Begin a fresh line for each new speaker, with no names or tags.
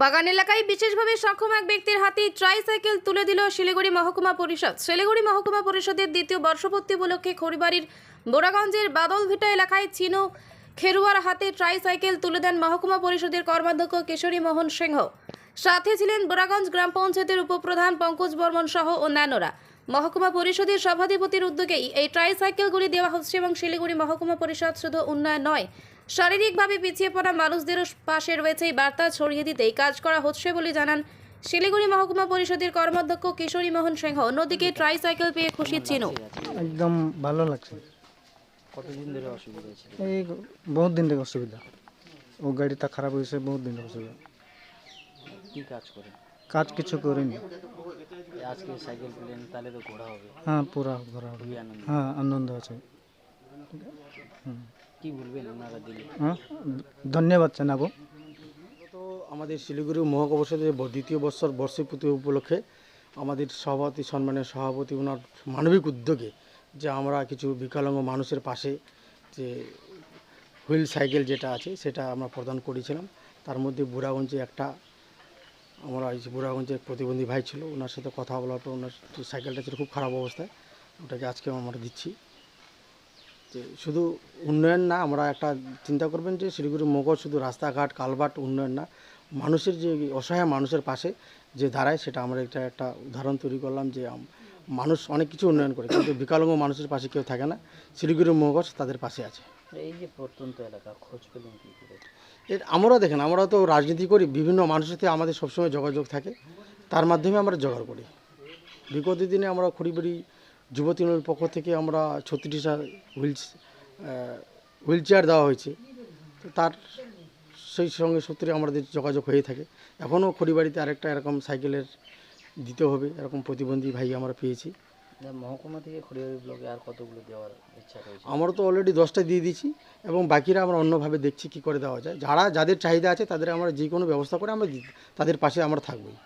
বাগান এলাকায় বিশেষভাবে সক্ষম এক ব্যক্তির হাতে ট্রাইসাইকেল তুলে দিল শিলিগুড়ি মহকুমা পরিষদ। শিলিগুড়ি মহকুমা পরিষদের দ্বিতীয় বর্ষপূর্তি উপলক্ষে খড়িবাড়ির বোরাগঞ্জের বাদলভিটা এলাকায় চিনো খেরুয়ার হাতে ট্রাইসাইকেল তুলে দেন মহকুমা পরিষদের কর্মাধ্যক্ষ কিশোরী মোহন সিংহ। সাথে ছিলেন বোরাগঞ্জ গ্রাম পঞ্চায়েতের উপপ্রধান পঙ্কজ বর্মন সহ অন্যান্যরা। মহকুমা পরিষদের সভাধিপতির উদ্যোগেই এই ট্রাইসাইকেলগুলি দেওয়া হচ্ছে এবং শিলিগুড়ি মহকুমা পরিষদ শুধু উন্নয়ন নয় শারীরিকভাবে পিছিয়ে পড়া মানুষদেরও পাশে রয়েছে এই বার্তা। ছড়িয়ে দিতেই কাজ করা হচ্ছে বলে জানান শিলিগুড়ি মহকুমা পরিষদের কর্মাধ্যক্ষ কিশোরী মোহন সিংহ। অন্যদিকে ট্রাইসাইকেল পেয়ে খুশি চিনো।
একদম ভালো লাগছে।
কতদিন ধরে অসুবিধা ছিল
এই বহুত দিন থেকে অসুবিধা। ও গাড়িটা খারাপ হয়েছে বহুত দিন অসুবিধা।
কি কাজ করে?
কাজ কিছু করিনি।
এই আজকে সাইকেল পেলেন তাহলে তো ঘোরা হবে।
হ্যাঁ পুরা ঘোরা হবে।
আনন্দ।
হ্যাঁ আনন্দ আছে।
কি বলবেন দিলে?
হ্যাঁ ধন্যবাদ জানাব।
তো আমাদের শিলিগুড়ি ব- দ্বিতীয় বৎসর বর্ষপূর্তি উপলক্ষে আমাদের সভাপতি সম্মানের সভাপতি ওনার মানবিক উদ্যোগে যে আমরা কিছু বিকলাঙ্গ মানুষের পাশে যে হুইল সাইকেল যেটা আছে সেটা আমরা প্রদান করেছিলাম। তার মধ্যে বুড়াগঞ্জে একটা আমরা এই যে বুড়াগঞ্জের প্রতিবন্ধী ভাই ছিল ওনার সাথে কথা বলার পর ওনার সাইকেলটা ছিল খুব খারাপ অবস্থায়। ওটাকে আজকে আমরা দিচ্ছি। যে শুধু উন্নয়ন না আমরা একটা চিন্তা করবেন যে শিলিগুড়ি মগজ শুধু রাস্তাঘাট কালভার্ট উন্নয়ন না মানুষের যে অসহায় মানুষের পাশে যে দাঁড়ায় সেটা আমরা এটা একটা উদাহরণ তৈরি করলাম যে মানুষ অনেক কিছু উন্নয়ন করে কিন্তু বিকলাঙ্গ মানুষের পাশে কেউ থাকে না শিলিগুড়ি মগজ তাদের পাশে আছে।
এই যে প্রত্যন্ত এলাকা খোঁজ পেলেন কি করে?
এর আমরা দেখেন আমরা তো রাজনীতি করি বিভিন্ন মানুষের সাথে আমাদের সবসময় যোগাযোগ থাকে তার মাধ্যমে আমরা জোগাড় করি। বিগত দিনে আমরা খড়িবাড়ি যুব তৃণমূল পক্ষ থেকে আমরা ছত্রিশটা হুইল হুইল চেয়ার দেওয়া হয়েছে। তো তার সেই সঙ্গে সূত্রে আমাদের যোগাযোগ হয়ে থাকে। এখনও খড়িবাড়িতে আরেকটা এরকম সাইকেলের দিতে হবে এরকম প্রতিবন্ধী ভাই আমরা পেয়েছি।
মহকুমা থেকে খড়িয়ারি ব্লকে আর কতগুলো দেওয়ার ইচ্ছা রয়েছে?
আমরা তো অলরেডি দশটা দিয়ে দিয়েছি এবং বাকিরা আমরা অন্যভাবে দেখছি কী করে দেওয়া যায়। যারা যাদের চাহিদা আছে তাদের আমরা যে কোনো ব্যবস্থা করে আমরা তাদের পাশে আমরা থাকবোই।